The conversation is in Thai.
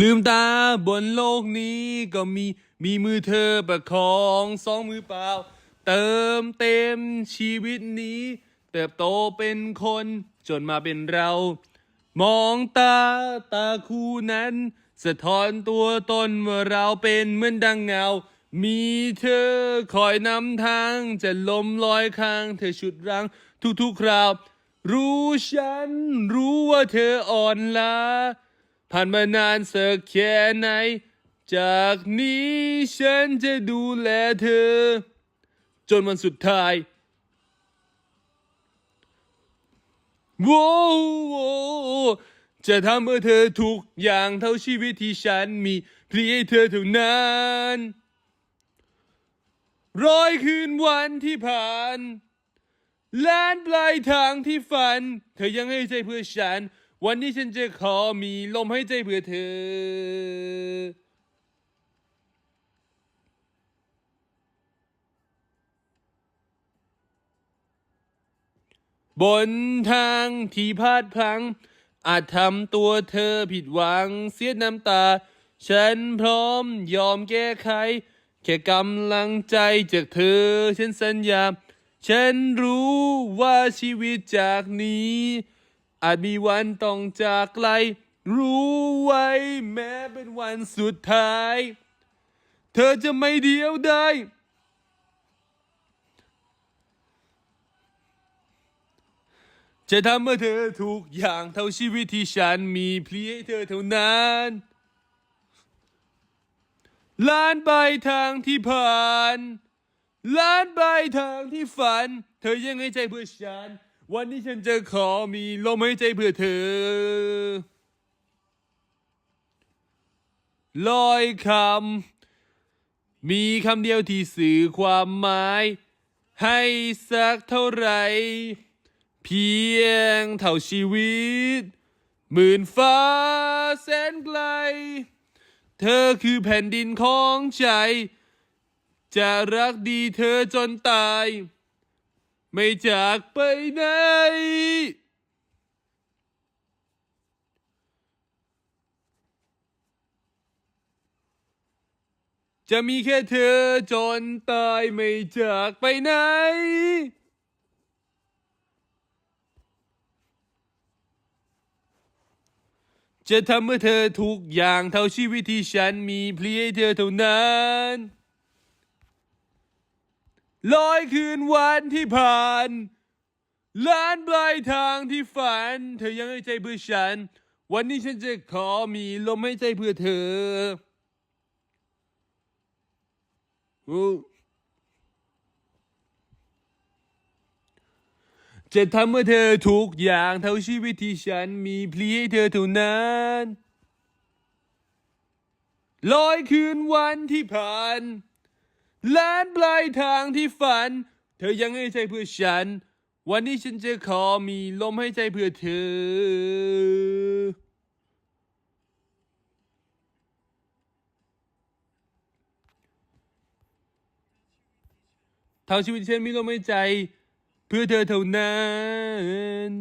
ลืมตาบนโลกนี้ก็มีมีมือเธอประคองสองมือเปล่า เติมเต็มชีวิตนี้ เติบโตเป็นคนจนมาเป็นเรา มองตาตาคู่นั้น สะท้อนตัวตนว่าเราเป็นเหมือนดังเงา มีเธอคอยนำทางจะลมลอยข้างเธอชุดรังทุกๆคราว รู้ฉันรู้ว่าเธออ่อนล้า ผ่านมานานสักแค่ไหน จากนี้ฉันจะดูแลเธอ จนวันสุดท้ายว้วโว้วจะทำเพื่อเธอทุกอย่างเท่าชีวิตที่ฉันมีเพียงให้เธอเท่านั้นร้อยคืนวันที่ผ่านล้านปลายทางที่ฝัน เธอยังให้ใจเพื่อฉัน วันนี้ฉันจะขอมีลมให้ใจเพื่อเธอ บนทางที่พลาดพลังอาจทำตัวเธอผิดหวังเสียน้ำตา ฉันพร้อมยอมแก้ไข แค่กำลังใจจากเธอ ฉันสัญญา ฉันรู้ว่าชีวิตจากนี้ อาจมีวันต้องจากไกล รู้ไว้แม้เป็นวันสุดท้าย เธอจะไม่เดียวได้จะทำเมื่อเธอทุกอย่างเท่าชีวิตที่ฉันมีเพลียให้เธอเท่านั้นล้านใบทางที่ผ่านล้านใบทางที่ฝัน เธอยังให้ใจเพื่อฉัน วันนี้ฉันจะขอมีลมให้ใจเพื่อเธอ ลอยคำ มีคำเดียวที่สื่อความหมาย ให้สักเท่าไหร่ เพียงเท่าชีวิต หมื่นฟ้าแสนไกล เธอคือแผ่นดินของใจ จะรักดีเธอจนตาย ไม่จากไปไหน จะมีแค่เธอจนตายไม่จากไปไหน จะทำเมื่อเธอทุกอย่างเท่าชีวิตที่ฉันมีเพียให้เธอเท่านั้น ร้อยคืนวันที่ผ่านล้านปลายทางที่ฝัน เธอยังให้ใจเพื่อฉัน วันนี้ฉันจะขอมีลมให้ใจเพื่อเธอจะทำเมื่อเธอทุกอย่างเท่าชีวิตที่ฉันมีเพลียให้เธอเท่านั้นร้อยคืนวันที่ผ่าน ล้านปลายทางที่ฝัน เธอยังให้ใจเพื่อฉัน วันนี้ฉันจะขอมีลมให้ใจเพื่อเธอ ทางชีวิตฉันมีลมหายใจ เพื่อเธอเท่านั้น